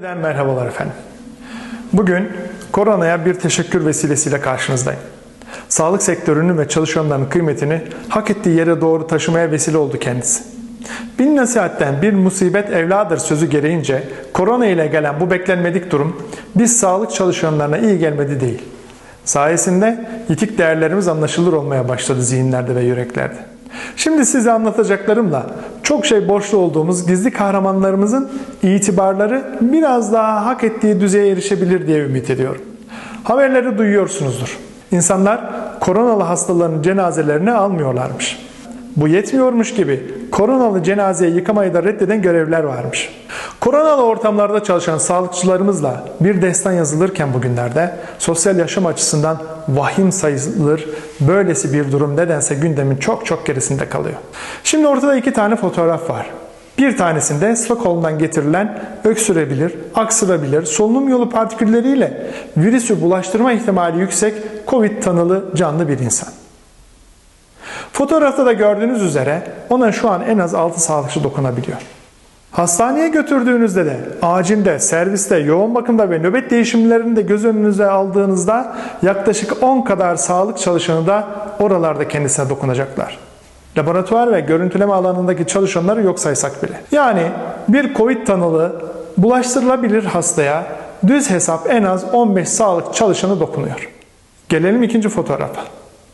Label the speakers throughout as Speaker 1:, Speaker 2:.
Speaker 1: Merhabalar efendim. Bugün koronaya bir teşekkür vesilesiyle karşınızdayım. Sağlık sektörünün ve çalışanların kıymetini hak ettiği yere doğru taşımaya vesile oldu kendisi. Bin nasihatten bir musibet evladır sözü gereğince korona ile gelen bu beklenmedik durum biz sağlık çalışanlarına iyi gelmedi değil. Sayesinde etik değerlerimiz anlaşılır olmaya başladı zihinlerde ve yüreklerde. Şimdi size anlatacaklarımla çok şey borçlu olduğumuz gizli kahramanlarımızın itibarları biraz daha hak ettiği düzeye erişebilir diye ümit ediyorum. Haberleri duyuyorsunuzdur. İnsanlar koronalı hastaların cenazelerini almıyorlarmış. Bu yetmiyormuş gibi koronalı cenazeye yıkamayı da reddeden görevler varmış. Koronalı ortamlarda çalışan sağlıkçılarımızla bir destan yazılırken bugünlerde sosyal yaşam açısından vahim sayılır böylesi bir durum nedense gündemin çok çok gerisinde kalıyor. Şimdi ortada iki tane fotoğraf var. Bir tanesinde Stockholm'dan getirilen öksürebilir, aksırabilir, solunum yolu partikülleriyle virüsü bulaştırma ihtimali yüksek COVID tanılı canlı bir insan. Fotoğrafta da gördüğünüz üzere ona şu an en az 6 sağlıkçı dokunabiliyor. Hastaneye götürdüğünüzde de acilde, serviste, yoğun bakımda ve nöbet değişimlerini de göz önünüze aldığınızda yaklaşık 10 kadar sağlık çalışanı da oralarda kendisine dokunacaklar. Laboratuvar ve görüntüleme alanındaki çalışanları yok saysak bile. Yani bir COVID tanılı bulaştırılabilir hastaya düz hesap en az 15 sağlık çalışanı dokunuyor. Gelelim ikinci fotoğrafa.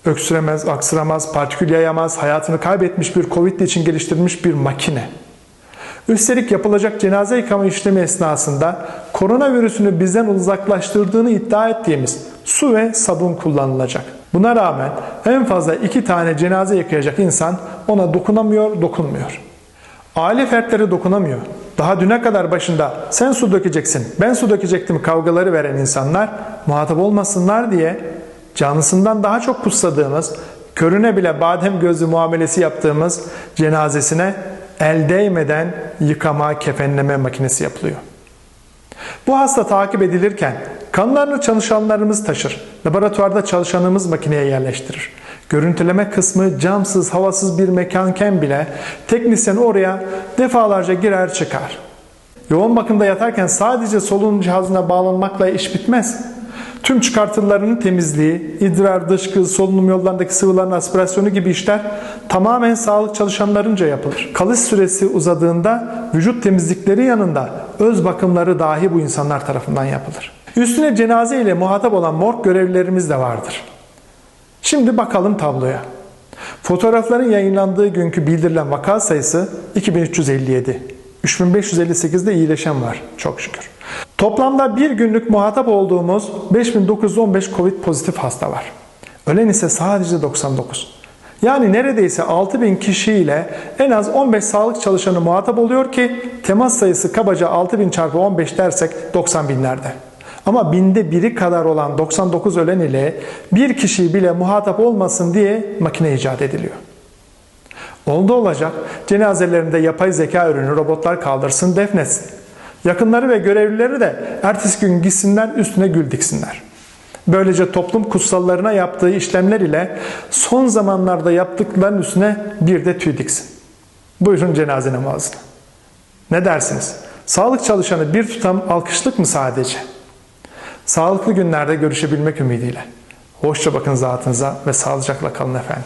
Speaker 1: Öksüremez, aksıramaz, partikül yayamaz, hayatını kaybetmiş bir Covid için geliştirilmiş bir makine. Üstelik yapılacak cenaze yıkama işlemi esnasında koronavirüsünü bizden uzaklaştırdığını iddia ettiğimiz su ve sabun kullanılacak. Buna rağmen en fazla iki tane cenaze yıkayacak insan ona dokunamıyor, dokunmuyor. Aile fertleri dokunamıyor. Daha düne kadar başında sen su dökeceksin, ben su dökecektim kavgaları veren insanlar muhatap olmasınlar diye canlısından daha çok kutsadığımız, körüne bile badem gözlü muamelesi yaptığımız cenazesine el değmeden yıkama, kefenleme makinesi yapılıyor. Bu hasta takip edilirken kanlarını çalışanlarımız taşır. Laboratuvarda çalışanımız makineye yerleştirir. Görüntüleme kısmı camsız, havasız bir mekanken bile teknisyen oraya defalarca girer çıkar. Yoğun bakımda yatarken sadece solunum cihazına bağlanmakla iş bitmez. Tüm çıkartılarının temizliği, idrar, dışkı, solunum yollarındaki sıvıların aspirasyonu gibi işler tamamen sağlık çalışanlarınca yapılır. Kalış süresi uzadığında vücut temizlikleri yanında öz bakımları dahi bu insanlar tarafından yapılır. Üstüne cenaze ile muhatap olan morg görevlilerimiz de vardır. Şimdi bakalım tabloya. Fotoğrafların yayınlandığı günkü bildirilen vaka sayısı 2357. 3558'de iyileşen var çok şükür. Toplamda bir günlük muhatap olduğumuz 5915 Covid pozitif hasta var. Ölen ise sadece 99. Yani neredeyse 6000 kişiyle en az 15 sağlık çalışanı muhatap oluyor ki temas sayısı kabaca 6000 çarpı 15 dersek 90 binlerde. Ama binde biri kadar olan 99 ölen ile bir kişi bile muhatap olmasın diye makine icat ediliyor. Oldu olacak cenazelerinde yapay zeka ürünü robotlar kaldırsın defnetsin. Yakınları ve görevlileri de ertesi gün gitsinler üstüne gül diksinler. Böylece toplum kutsallarına yaptığı işlemler ile son zamanlarda yaptıklarının üstüne bir de tüy diksin. Buyurun cenaze namazına. Ne dersiniz? Sağlık çalışanı bir tutam alkışlık mı sadece? Sağlıklı günlerde görüşebilmek ümidiyle. Hoşça bakın zatınıza ve sağlıcakla kalın efendim.